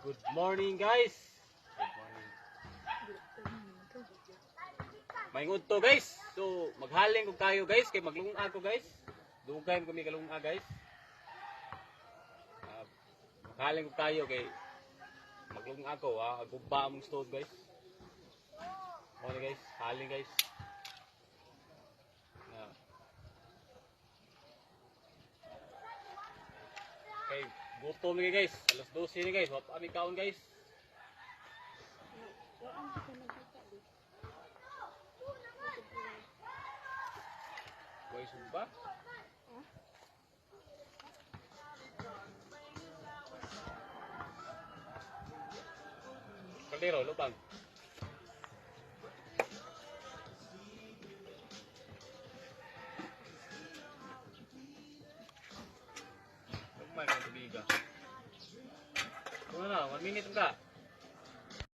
Good morning guys. Good morning. Maingod to guys. So maghaling ko tayo guys kay maglunga ko guys. Dugay kami kalunga guys. Ah, maghaling ko tayo kay maglunga ko ha. Agumba among stove guys. Ano guys, haling guys. Gutom ni guys. Alas 12 ni guys. Wapa kami kaon guys. Boy, sumba. Kaldero, lubang. Lumay ka tubiga. Ano na, one minute ka.